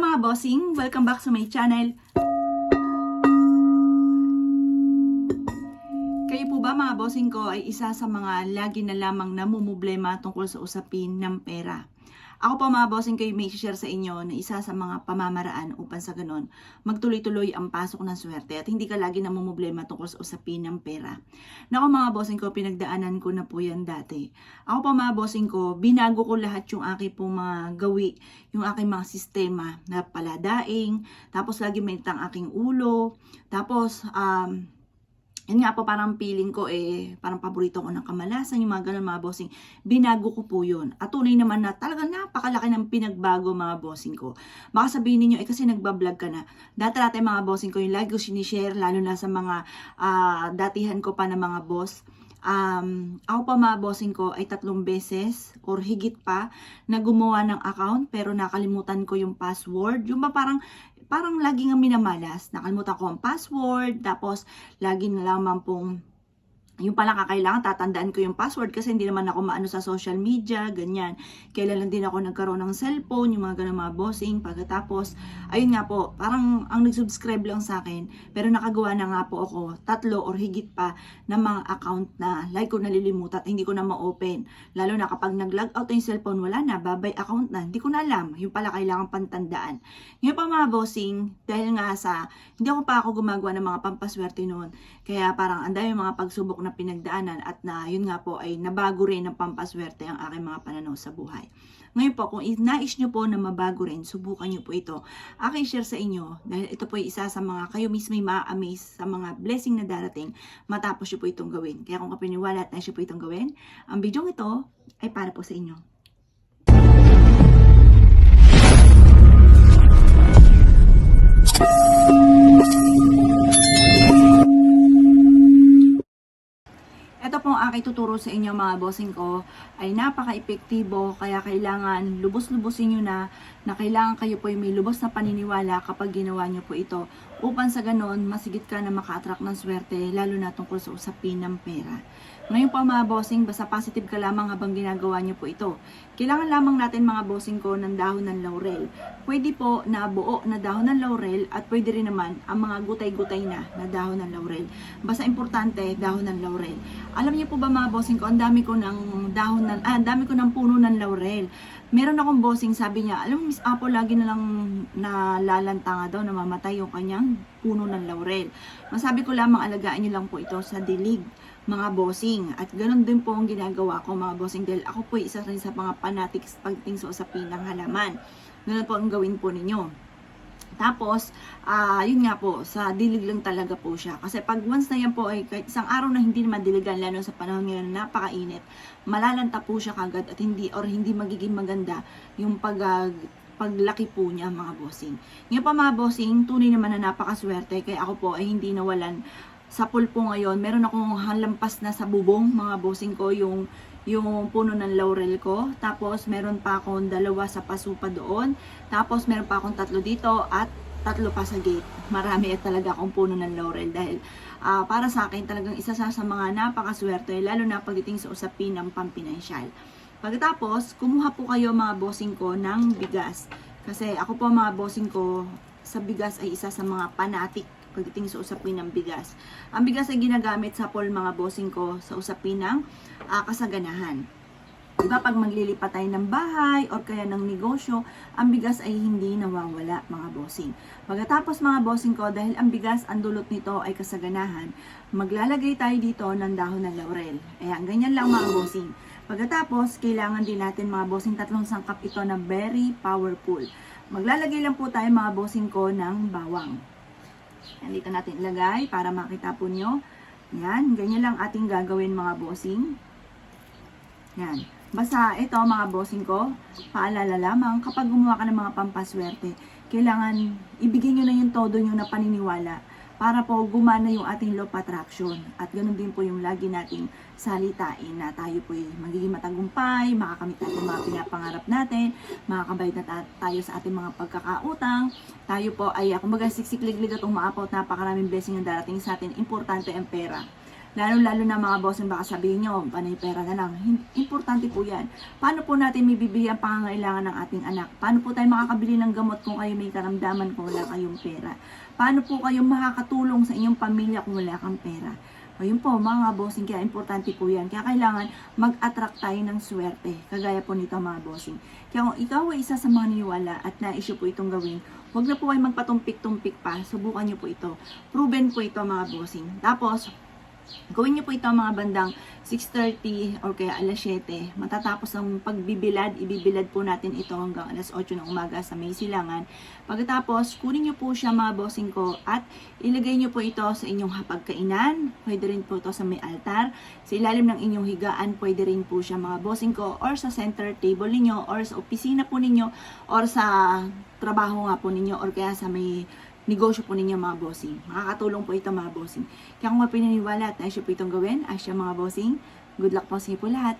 mga bossing! Welcome back sa my channel. Kayo po ba mga bossing ko ay isa sa mga lagi na lamang namumblema tungkol sa usapin ng pera? Ako po mga bossing kayo may share sa inyo na isa sa mga pamamaraan upang sa ganon magtuloy-tuloy ang pasok ng swerte at hindi ka lagi namumblema tungkol sa usapin ng pera. Nako mga bossing ko, pinagdaanan ko na po yan dati. Ako po mga bossing ko, binago ko lahat yung aking pong mga gawi, yung aking mga sistema na paladaing, tapos lagi may tang aking ulo, tapos um, yun nga po parang feeling ko eh, parang paborito ko ng kamalasan, yung mga ganun mga bossing. Binago ko po yun. At tunay naman na talaga napakalaki ng pinagbago mga bossing ko. Baka sabihin ninyo, eh kasi nagbablog ka na. Dati-dati mga bossing ko, yung lagi ko sinishare, lalo na sa mga ah, datihan ko pa ng mga boss. Um, ako pa mga bossing ko ay tatlong beses or higit pa na gumawa ng account pero nakalimutan ko yung password. Yung ba parang parang lagi nga minamalas. Nakalimutan ko ang password, tapos lagi na lamang pong yung pala kakailangan tatandaan ko yung password kasi hindi naman ako maano sa social media, ganyan. Kailan lang din ako nagkaroon ng cellphone, yung mga ganun mga bossing. Pagkatapos, ayun nga po, parang ang nag-subscribe lang sa akin, pero nakagawa na nga po ako tatlo or higit pa ng mga account na like ko nalilimutan, hindi ko na ma-open. Lalo na kapag nag-log out yung cellphone, wala na, babay account na, hindi ko na alam. Yung pala kailangan pantandaan. Ngayon pa mga bossing, dahil nga sa, hindi ako pa ako gumagawa ng mga pampaswerte noon. Kaya parang ang dami mga pagsubok na pinagdaanan at na yun nga po ay nabago rin ng pampaswerte ang aking mga pananaw sa buhay. Ngayon po, kung nais nyo po na mabago rin, subukan nyo po ito. Aking share sa inyo, dahil ito po ay isa sa mga kayo mismo ay ma-amaze sa mga blessing na darating matapos nyo po itong gawin. Kaya kung kapiniwala at nais nyo po itong gawin, ang video ito ay para po sa inyo. Pong aking tuturo sa inyo mga bossing ko ay napaka-epektibo. Kaya kailangan lubos-lubosin nyo na na kailangan kayo po ay may lubos na paniniwala kapag ginawa nyo po ito upang sa ganon masigit ka na maka-attract ng swerte lalo na tungkol sa usapin ng pera. Ngayon po mga bossing, basta positive ka lamang habang ginagawa nyo po ito. Kailangan lamang natin mga bossing ko ng dahon ng laurel. Pwede po na buo na dahon ng laurel at pwede rin naman ang mga gutay-gutay na na dahon ng laurel. Basta importante, dahon ng laurel. Alam niyo po ba mga bossing ko, ang dami ko ng dahon ng, ah, ang dami ko ng puno ng laurel. Meron akong bossing, sabi niya, alam mo Miss Apple, lagi na lang nalalanta nga daw, namamatay yung kanyang puno ng laurel. Masabi ko lamang, alagaan niyo lang po ito sa dilig mga bossing. At ganun din po ang ginagawa ko mga bossing dahil ako po isa rin sa mga fanatics pagdating sa usapin ng halaman. Ganun po ang gawin po ninyo. Tapos, ah yun nga po, sa dilig lang talaga po siya. Kasi pag once na yan po ay kahit isang araw na hindi naman diligan, lalo sa panahon ngayon na napakainit, malalanta po siya kagad at hindi or hindi magiging maganda yung pag ah, paglaki po niya mga bossing. Ngayon pa mga bossing, tunay naman na napakaswerte kaya ako po ay hindi nawalan sa pulpo ngayon. Meron akong halampas na sa bubong mga bossing ko yung yung puno ng laurel ko. Tapos meron pa akong dalawa sa pasupa doon. Tapos meron pa akong tatlo dito at tatlo pa sa gate. Marami at talaga akong puno ng laurel dahil ah, para sa akin talagang isa sa, sa mga napakaswerte lalo na pagdating sa usapin ng pampinansyal. Pagkatapos, kumuha po kayo mga bossing ko ng bigas. Kasi ako po mga bossing ko sa bigas ay isa sa mga panatik pagdating sa usapin ng bigas. Ang bigas ay ginagamit sa pol mga bossing ko sa usapin ng ah, kasaganahan. Diba pag maglilipat tayo ng bahay or kaya ng negosyo, ang bigas ay hindi nawawala mga bossing. Pagkatapos mga bossing ko, dahil ang bigas, ang dulot nito ay kasaganahan, maglalagay tayo dito ng dahon ng laurel. Ayan, ganyan lang mga bossing. Pagkatapos, kailangan din natin mga bossing tatlong sangkap ito na very powerful. Maglalagay lang po tayo mga bossing ko ng bawang. Yan, dito natin ilagay para makita po nyo. Yan, ganyan lang ating gagawin mga bossing. Yan. Basta ito mga bossing ko, paalala lamang kapag gumawa ka ng mga pampaswerte, kailangan ibigay nyo na yung todo nyo na paniniwala para po gumana yung ating law of attraction. At ganun din po yung lagi nating salitain na tayo po magiging matagumpay, makakamit natin mga pinapangarap natin, makakabayad na ta- tayo sa ating mga pagkakautang. Tayo po ay, kumbaga, siksikliglig at umaapaw napakaraming blessing ang darating sa atin. Importante ang pera. Lalo-lalo na mga bossing baka sabihin nyo, panay pera na lang. Importante po yan. Paano po natin mibibigyan ang pangangailangan ng ating anak? Paano po tayo makakabili ng gamot kung kayo may karamdaman kung wala kayong pera? Paano po kayo makakatulong sa inyong pamilya kung wala kang pera? O yun po, mga bossing, kaya importante po yan. Kaya kailangan mag-attract tayo ng swerte. Kagaya po nito mga bossing. Kaya kung ikaw ay isa sa mga niwala at na-issue po itong gawin, huwag na po kayo magpatumpik-tumpik pa. Subukan nyo po ito. Proven po ito mga bossing. Tapos, Gawin niyo po ito mga bandang 6.30 or kaya alas 7. Matatapos ang pagbibilad, ibibilad po natin ito hanggang alas 8 ng umaga sa may silangan. Pagkatapos, kunin niyo po siya mga bossing ko at ilagay niyo po ito sa inyong hapagkainan. Pwede rin po ito sa may altar. Sa ilalim ng inyong higaan, pwede rin po siya mga bossing ko or sa center table ninyo or sa opisina po ninyo or sa trabaho nga po ninyo or kaya sa may negosyo po ninyo mga bossing. Makakatulong po ito mga bossing. Kaya kung mga pinaniwala at naisyo po itong gawin, ay siya mga bossing, good luck po sa inyo po lahat.